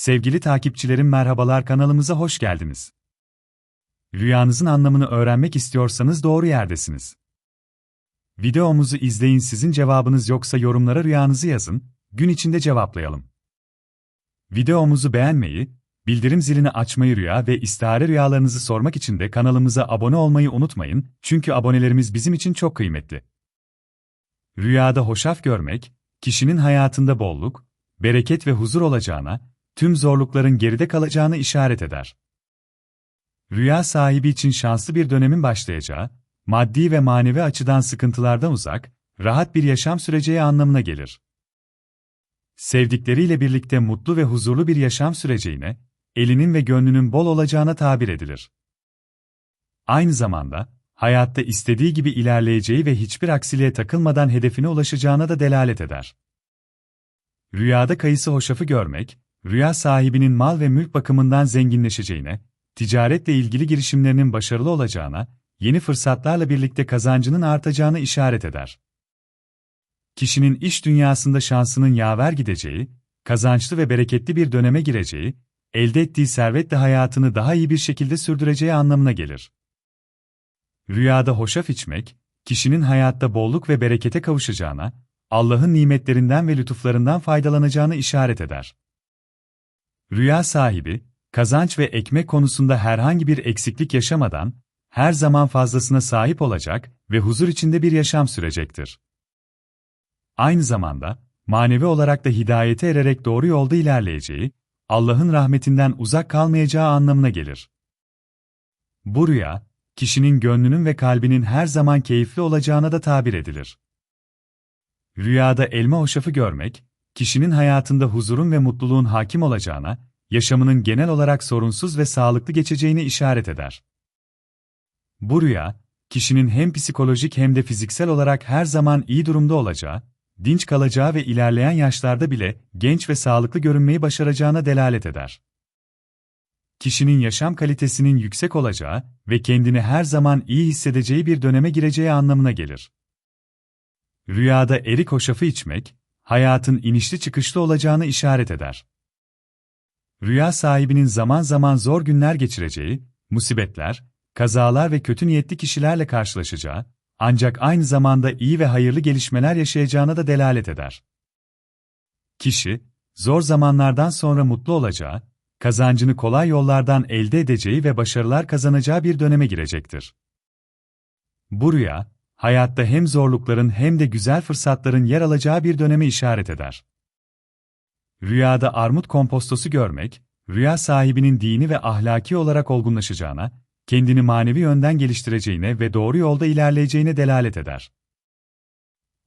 Sevgili takipçilerim merhabalar kanalımıza hoş geldiniz. Rüyanızın anlamını öğrenmek istiyorsanız doğru yerdesiniz. Videomuzu izleyin sizin cevabınız yoksa yorumlara rüyanızı yazın, gün içinde cevaplayalım. Videomuzu beğenmeyi, bildirim zilini açmayı rüya ve istihare rüyalarınızı sormak için de kanalımıza abone olmayı unutmayın çünkü abonelerimiz bizim için çok kıymetli. Rüyada hoşaf görmek, kişinin hayatında bolluk, bereket ve huzur olacağına, tüm zorlukların geride kalacağını işaret eder. Rüya sahibi için şanslı bir dönemin başlayacağı, maddi ve manevi açıdan sıkıntılardan uzak, rahat bir yaşam süreceği anlamına gelir. Sevdikleriyle birlikte mutlu ve huzurlu bir yaşam süreceğine, elinin ve gönlünün bol olacağına tabir edilir. Aynı zamanda, hayatta istediği gibi ilerleyeceği ve hiçbir aksiliğe takılmadan hedefine ulaşacağına da delalet eder. Rüyada kayısı hoşafı görmek, rüya sahibinin mal ve mülk bakımından zenginleşeceğine, ticaretle ilgili girişimlerinin başarılı olacağına, yeni fırsatlarla birlikte kazancının artacağını işaret eder. Kişinin iş dünyasında şansının yaver gideceği, kazançlı ve bereketli bir döneme gireceği, elde ettiği servetle hayatını daha iyi bir şekilde sürdüreceği anlamına gelir. Rüyada hoşaf içmek, kişinin hayatta bolluk ve berekete kavuşacağına, Allah'ın nimetlerinden ve lütuflarından faydalanacağını işaret eder. Rüya sahibi, kazanç ve ekmek konusunda herhangi bir eksiklik yaşamadan, her zaman fazlasına sahip olacak ve huzur içinde bir yaşam sürecektir. Aynı zamanda, manevi olarak da hidayete ererek doğru yolda ilerleyeceği, Allah'ın rahmetinden uzak kalmayacağı anlamına gelir. Bu rüya, kişinin gönlünün ve kalbinin her zaman keyifli olacağına da tabir edilir. Rüyada elma hoşafı görmek, kişinin hayatında huzurun ve mutluluğun hakim olacağına, yaşamının genel olarak sorunsuz ve sağlıklı geçeceğini işaret eder. Bu rüya, kişinin hem psikolojik hem de fiziksel olarak her zaman iyi durumda olacağı, dinç kalacağı ve ilerleyen yaşlarda bile genç ve sağlıklı görünmeyi başaracağına delalet eder. Kişinin yaşam kalitesinin yüksek olacağı ve kendini her zaman iyi hissedeceği bir döneme gireceği anlamına gelir. Rüyada erik hoşafı içmek, hayatın inişli çıkışlı olacağını işaret eder. Rüya sahibinin zaman zaman zor günler geçireceği, musibetler, kazalar ve kötü niyetli kişilerle karşılaşacağı, ancak aynı zamanda iyi ve hayırlı gelişmeler yaşayacağına da delalet eder. Kişi, zor zamanlardan sonra mutlu olacağı, kazancını kolay yollardan elde edeceği ve başarılar kazanacağı bir döneme girecektir. Bu rüya, hayatta hem zorlukların hem de güzel fırsatların yer alacağı bir döneme işaret eder. Rüyada armut kompostosu görmek, rüya sahibinin dini ve ahlaki olarak olgunlaşacağına, kendini manevi yönden geliştireceğine ve doğru yolda ilerleyeceğine delalet eder.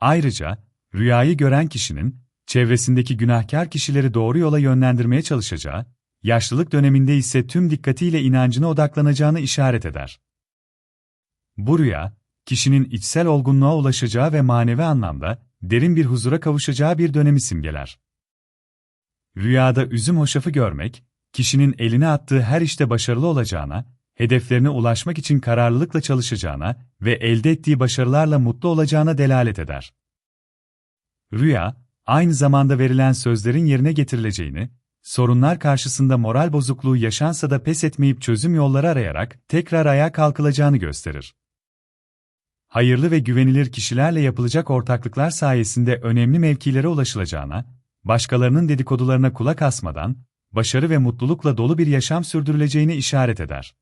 Ayrıca, rüyayı gören kişinin, çevresindeki günahkar kişileri doğru yola yönlendirmeye çalışacağı, yaşlılık döneminde ise tüm dikkatiyle inancına odaklanacağını işaret eder. Bu rüya, kişinin içsel olgunluğa ulaşacağı ve manevi anlamda derin bir huzura kavuşacağı bir dönemi simgeler. Rüyada üzüm hoşafı görmek, kişinin eline attığı her işte başarılı olacağına, hedeflerine ulaşmak için kararlılıkla çalışacağına ve elde ettiği başarılarla mutlu olacağına delalet eder. Rüya, aynı zamanda verilen sözlerin yerine getirileceğini, sorunlar karşısında moral bozukluğu yaşansa da pes etmeyip çözüm yolları arayarak tekrar ayağa kalkılacağını gösterir. Hayırlı ve güvenilir kişilerle yapılacak ortaklıklar sayesinde önemli mevkilere ulaşılacağına, başkalarının dedikodularına kulak asmadan, başarı ve mutlulukla dolu bir yaşam sürdürüleceğini işaret eder.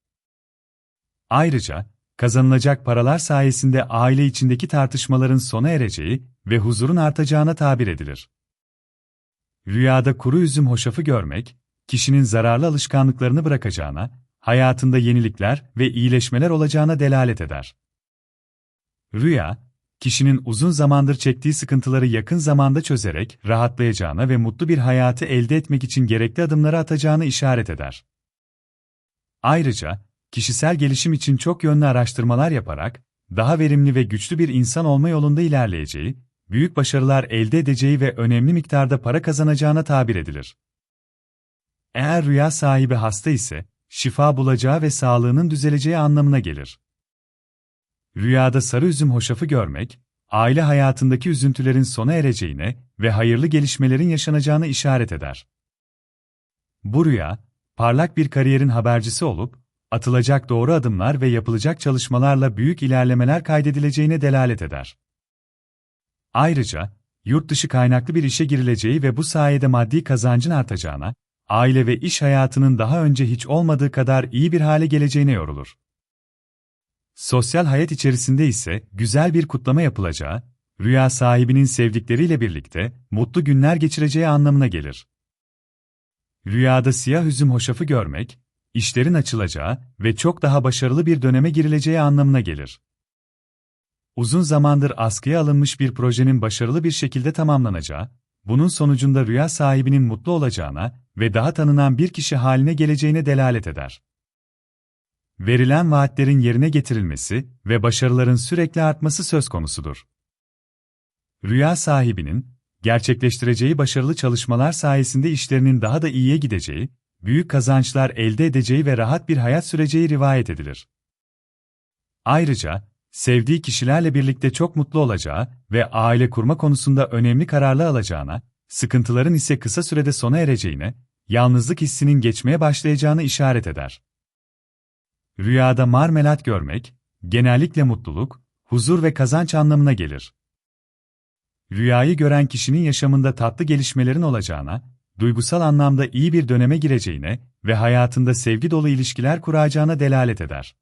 Ayrıca, kazanılacak paralar sayesinde aile içindeki tartışmaların sona ereceği ve huzurun artacağına tabir edilir. Rüyada kuru üzüm hoşafı görmek, kişinin zararlı alışkanlıklarını bırakacağına, hayatında yenilikler ve iyileşmeler olacağına delalet eder. Rüya, kişinin uzun zamandır çektiği sıkıntıları yakın zamanda çözerek rahatlayacağına ve mutlu bir hayatı elde etmek için gerekli adımları atacağını işaret eder. Ayrıca, kişisel gelişim için çok yönlü araştırmalar yaparak, daha verimli ve güçlü bir insan olma yolunda ilerleyeceği, büyük başarılar elde edeceği ve önemli miktarda para kazanacağına tabir edilir. Eğer rüya sahibi hasta ise, şifa bulacağı ve sağlığının düzeleceği anlamına gelir. Rüyada sarı üzüm hoşafı görmek, aile hayatındaki üzüntülerin sona ereceğine ve hayırlı gelişmelerin yaşanacağını işaret eder. Bu rüya, parlak bir kariyerin habercisi olup, atılacak doğru adımlar ve yapılacak çalışmalarla büyük ilerlemeler kaydedileceğine delalet eder. Ayrıca, yurt dışı kaynaklı bir işe girileceği ve bu sayede maddi kazancın artacağına, aile ve iş hayatının daha önce hiç olmadığı kadar iyi bir hale geleceğine yorulur. Sosyal hayat içerisinde ise güzel bir kutlama yapılacağı, rüya sahibinin sevdikleriyle birlikte mutlu günler geçireceği anlamına gelir. Rüyada siyah üzüm hoşafı görmek, işlerin açılacağı ve çok daha başarılı bir döneme girileceği anlamına gelir. Uzun zamandır askıya alınmış bir projenin başarılı bir şekilde tamamlanacağı, bunun sonucunda rüya sahibinin mutlu olacağına ve daha tanınan bir kişi haline geleceğine delalet eder. Verilen vaatlerin yerine getirilmesi ve başarıların sürekli artması söz konusudur. Rüya sahibinin, gerçekleştireceği başarılı çalışmalar sayesinde işlerinin daha da iyiye gideceği, büyük kazançlar elde edeceği ve rahat bir hayat süreceği rivayet edilir. Ayrıca, sevdiği kişilerle birlikte çok mutlu olacağı ve aile kurma konusunda önemli kararlar alacağına, sıkıntıların ise kısa sürede sona ereceğine, yalnızlık hissinin geçmeye başlayacağını işaret eder. Rüyada marmelat görmek, genellikle mutluluk, huzur ve kazanç anlamına gelir. Rüyayı gören kişinin yaşamında tatlı gelişmelerin olacağına, duygusal anlamda iyi bir döneme gireceğine ve hayatında sevgi dolu ilişkiler kuracağına delalet eder.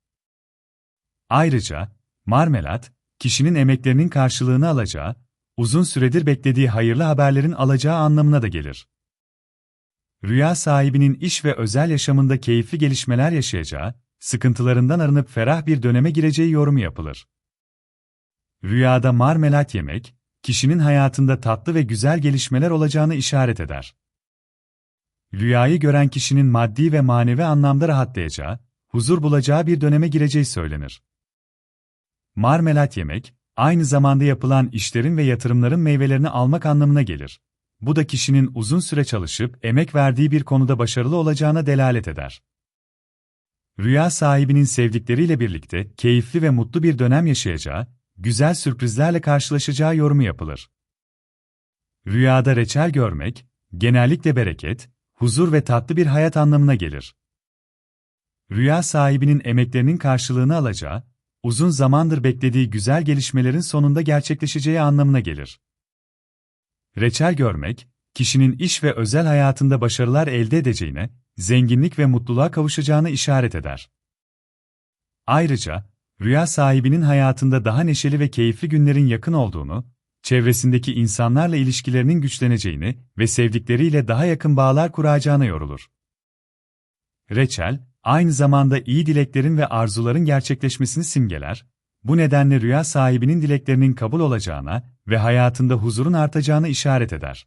Ayrıca, marmelat, kişinin emeklerinin karşılığını alacağı, uzun süredir beklediği hayırlı haberlerin alacağı anlamına da gelir. Rüya sahibinin iş ve özel yaşamında keyifli gelişmeler yaşayacağı, sıkıntılarından arınıp ferah bir döneme gireceği yorumu yapılır. Rüyada marmelat yemek, kişinin hayatında tatlı ve güzel gelişmeler olacağını işaret eder. Rüyayı gören kişinin maddi ve manevi anlamda rahatlayacağı, huzur bulacağı bir döneme gireceği söylenir. Marmelat yemek, aynı zamanda yapılan işlerin ve yatırımların meyvelerini almak anlamına gelir. Bu da kişinin uzun süre çalışıp emek verdiği bir konuda başarılı olacağına delalet eder. Rüya sahibinin sevdikleriyle birlikte keyifli ve mutlu bir dönem yaşayacağı, güzel sürprizlerle karşılaşacağı yorumu yapılır. Rüyada reçel görmek, genellikle bereket, huzur ve tatlı bir hayat anlamına gelir. Rüya sahibinin emeklerinin karşılığını alacağı, uzun zamandır beklediği güzel gelişmelerin sonunda gerçekleşeceği anlamına gelir. Reçel görmek, kişinin iş ve özel hayatında başarılar elde edeceğine, zenginlik ve mutluluğa kavuşacağını işaret eder. Ayrıca, rüya sahibinin hayatında daha neşeli ve keyifli günlerin yakın olduğunu, çevresindeki insanlarla ilişkilerinin güçleneceğini ve sevdikleriyle daha yakın bağlar kuracağına yorulur. Reçel, aynı zamanda iyi dileklerin ve arzuların gerçekleşmesini simgeler, bu nedenle rüya sahibinin dileklerinin kabul olacağına ve hayatında huzurun artacağını işaret eder.